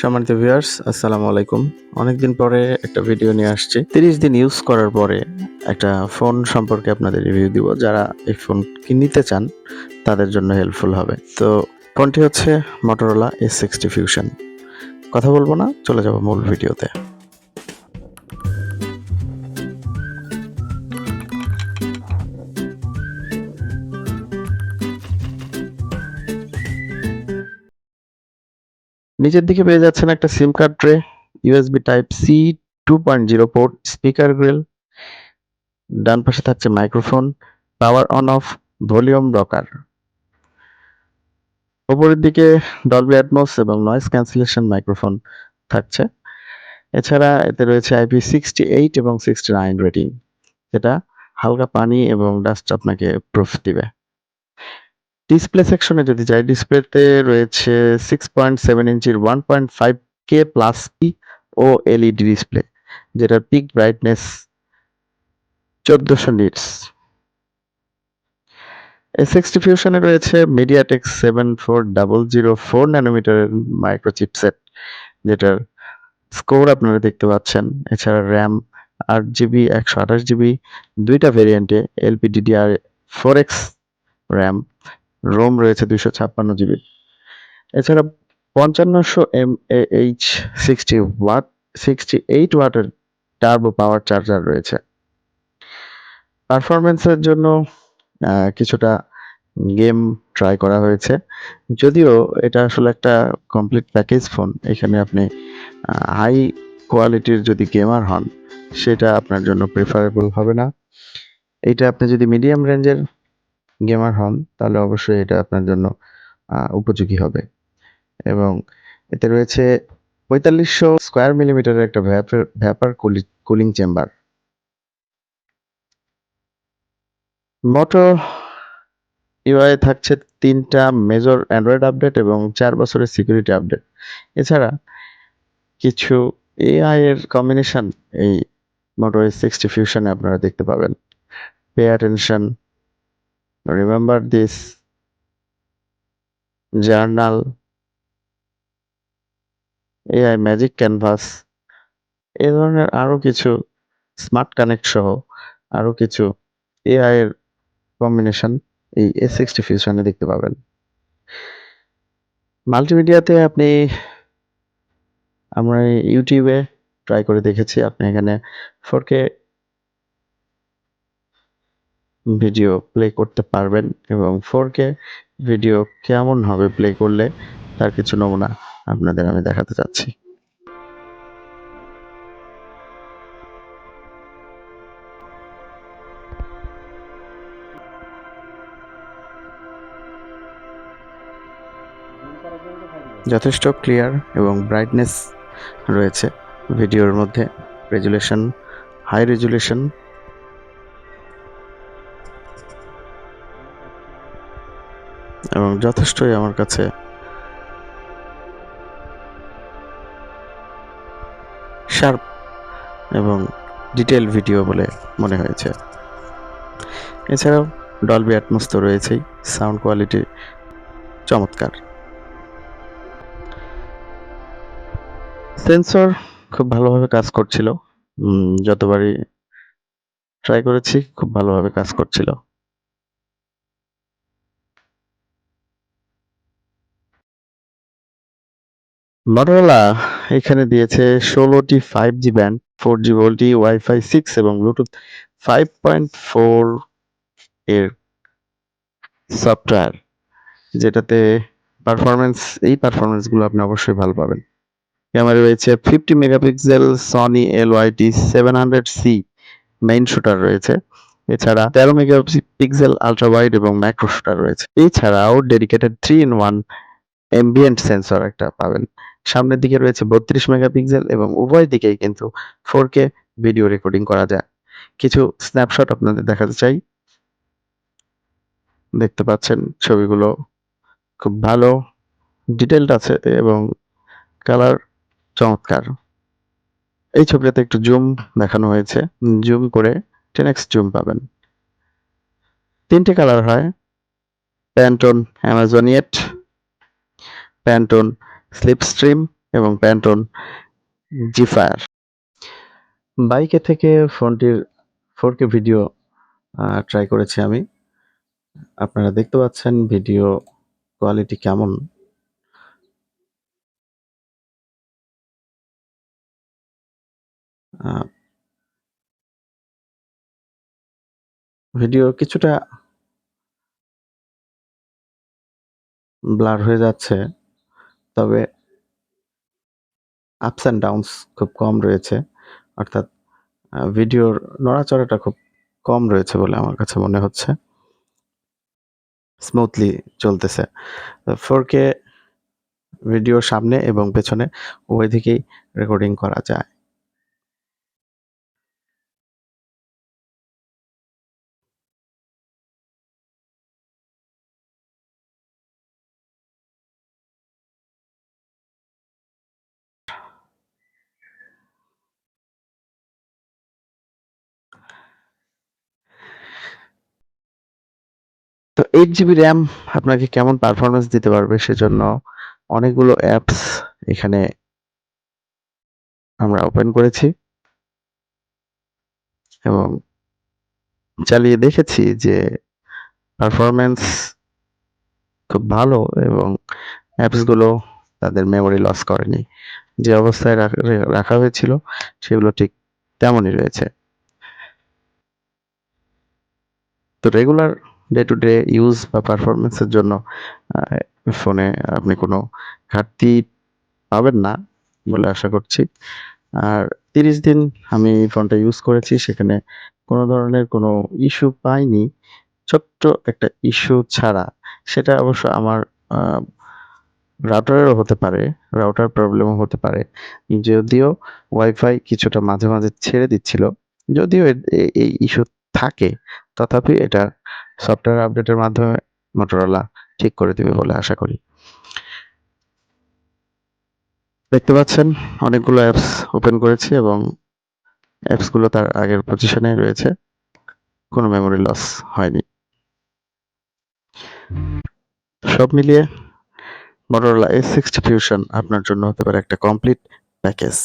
সম্মানিত ভিউয়ার্স আসসালামু আলাইকুম। অনেকদিন পরে একটা ভিডিও নিয়ে আসছি। তিরিশ দিন ইউজ করার পরে একটা ফোন সম্পর্কে আপনাদের রিভিউ দিব। যারা এই ফোন কিনতে চান, তাদের জন্য হেল্পফুল হবে। তো ফোনটি হচ্ছে মটোরোলা এস সিক্সটি ফিউশন কথা বলব না, চলে যাব মূল ভিডিওতে নিচের দিকে পেয়ে যাচ্ছেন একটা SIM card tray USB type C two point zero port speaker grill ডান পাশে থাকছে microphone power on off volume rocker ওপরের দিকে ডলবি অ্যাটমস এবং নয়েজ ক্যান্সেলেশন মাইক্রোফোন থাকছে। এছাড়া এতে রয়েছে আইপি সিক্সটি এইট এবং সিক্সটি নাইন রেটিং যেটা হালকা পানি এবং ডাস্ট আপনাকে প্রুফ দিবে। ডিসপ্লে সেকশনে যদি যাই ডিসপ্লেতে রয়েছে সিক্স পয়েন্ট সেভেন ইঞ্চির one point five K plus P O LED display যেটার পিক ব্রাইটনেস চোদ্দশো নিটস এস এক্সটি ফিউশনে রয়েছে MediaTek seven four double zero four ন্যানোমিটারের micro chipset যেটার স্কোর আপনারা দেখতে পাচ্ছেন। এছাড়া র্যাম আট জিবি, একশো আঠাশ জিবি, দুইটা ভেরিয়েন্টে LPDDR four X RAM ROM রয়েছে দুইশো ছাপ্পান্ন জিবি। এছাড়া পঞ্চান্নশো M H sixty watt, sixty eight ওয়াটের টার্বো পাওয়ার চার্জার রয়েছে। পারফরমেন্সের জন্য কিছুটা গেম ট্রাই করা হয়েছে। যদিও এটা আসলে একটা কমপ্লিট প্যাকেজ ফোন এখানে আপনি হাই কোয়ালিটির যদি গেমার হন, সেটা আপনার জন্য প্রেফারেবল হবে না। এটা আপনি যদি মিডিয়াম রেঞ্জের গেমার হন, তাহলে অবশ্যই এটা আপনার জন্য উপযোগী হবে। এবং এতে রয়েছে পঁয়তাল্লিশশো স্কোয়ার মিলিমিটারের একটা vapour cooling chamber. Moto UI থাকছে তিনটা মেজর অ্যান্ড্রয়েড আপডেট এবং চার বছরের সিকিউরিটি আপডেট। এছাড়া কিছু এআই এর কম্বিনেশন এই মোটো সিক্সটি ফিউশনে আপনারা দেখতে পাবেন। Pay attention remember this journal AI magic canvas এ ধরনের আরও কিছু স্মার্ট কানেক্ট সহ আরও কিছু এআই এর কম্বিনেশন এই এস সিক্সটি ফিউশনে দেখতে পাবেন। মাল্টিমিডিয়াতে আপনি আমরা ইউটিউবে ট্রাই করে দেখেছি। আপনি এখানে ফোর কে ভিডিও প্লে করতে পারবেন এবং ফোর কে ভিডিও কেমন হবে প্লে করলে তার কিছু নমুনা আপনাদের আমি দেখাতে চাচ্ছি। যথেষ্ট ক্লিয়ার এবং ব্রাইটনেস রয়েছে। ভিডিওর মধ্যে রেজুলেশন হাই রেজুলেশন এবং যথেষ্টই আমার কাছে শার্প এবং ডিটেল ভিডিও বলে মনে হয়েছে। এছাড়াও ডলবি অ্যাটমস তো রয়েছেই, সাউন্ড কোয়ালিটি চমৎকার। সেন্সর খুব ভালোভাবে কাজ করছিল। যতবারই ট্রাই করেছি, খুব ভালোভাবে কাজ করছিল। মটোরোলা এখানে দিয়েছে ষোলোটি five G band four G VoLTE wifi six এবং ব্লুটুথ ফাইভ পয়েন্ট ফোর এর সফটওয়্যার যেটাতে পারফরমেন্স এই পারফরমেন্সগুলো আপনি অবশ্যই ভালো পাবেন। ক্যামেরা রয়েছে fifty megapixel Sony L YT seven hundred C main shooter রয়েছে। এছাড়া তেরো মেগাপিক্সেল আলট্রা ওয়াইড এবং ম্যাক্রো শুটার রয়েছে। এছাড়াও dedicated three in one ambient sensor একটা পাবেন। সামনের দিকে রয়েছে বত্রিশ মেগাপিক্সেল এবং উভয় দিকেই কিন্তু ফোর ভিডিও রেকর্ডিং করা যায়। কিছু স্ন্যাপশট আপনাদের দেখাতে চাই। দেখতে পাচ্ছেন ছবিগুলো খুব ভালো ডিটেলড আছে এবং কালার চমৎকার। এই ছবিটাতে একটু জুম দেখানো হয়েছে। জুম করে টেন এক্স জুম পাবেন। তিনটে কালার হয় প্যান্টন অ্যামাজনিয়েট প্যান্টন স্লিপস্ট্রিম এবং প্যান্টন জি ফায়ার বাইকে থেকে ফোনটির ফোর কে ভিডিও ট্রাই করেছি আমি। আপনারা দেখতে পাচ্ছেন ভিডিও কোয়ালিটি কেমন। ভিডিও কিছুটা ব্লার হয়ে যাচ্ছে। তবে আপস অ্যান্ড ডাউনস খুব কম রয়েছে। অর্থাৎ ভিডিওর নড়াচড়াটা খুব কম রয়েছে বলে আমার কাছে মনে হচ্ছে। স্মুথলি চলতেছে। ফোর কে ভিডিও সামনে এবং পেছনে উভয় দিকেই রেকর্ডিং করা যায়। এইট জিবি র্যাম আপনাকে কেমন পারফরমেন্স দিতে পারবে সেজন্য অনেকগুলো অ্যাপস এখানে আমরা ওপেন করেছি। এবং চালিয়ে দেখেছি যে পারফরমেন্স খুব ভালো এবং অ্যাপসগুলো তাদের মেমোরি লস করেনি। যে অবস্থায় রাখা হয়েছিল সেগুলো ঠিক তেমনই রয়েছে। তো regular day to day use বা পারফরমেন্সের জন্য ফোনে আপনি কোনো ঘাটতি পাবেন না বলে আশা করছি। আর তিরিশ দিন আমি ফোনটা ইউজ করেছি, সেখানে কোনো ধরনের কোনো ইস্যু পাইনি। ছোট্ট একটা ইস্যু ছাড়া, সেটা অবশ্য আমার রাউটারেরও হতে পারে রাউটার প্রবলেমও হতে পারে। যদিও ওয়াইফাই কিছুটা মাঝে মাঝে ছেড়ে দিচ্ছিল, যদিও এই ইস্যু থাকে, তথাপি এটা সফটওয়্যার আপডেটের মাধ্যমে মোটরোলা ঠিক করে দিবে বলে আশা করি। দেখতে পাচ্ছেন, অনেকগুলো অ্যাপস ওপেন করেছি এবং অ্যাপসগুলো তার আগের পজিশনে রয়েছে। কোনো মেমোরি লস হয়নি। সব মিলিয়ে মোটরোলা এস সিক্সটি ফিউশন আপনার জন্য হতে পারে একটা কমপ্লিট প্যাকেজ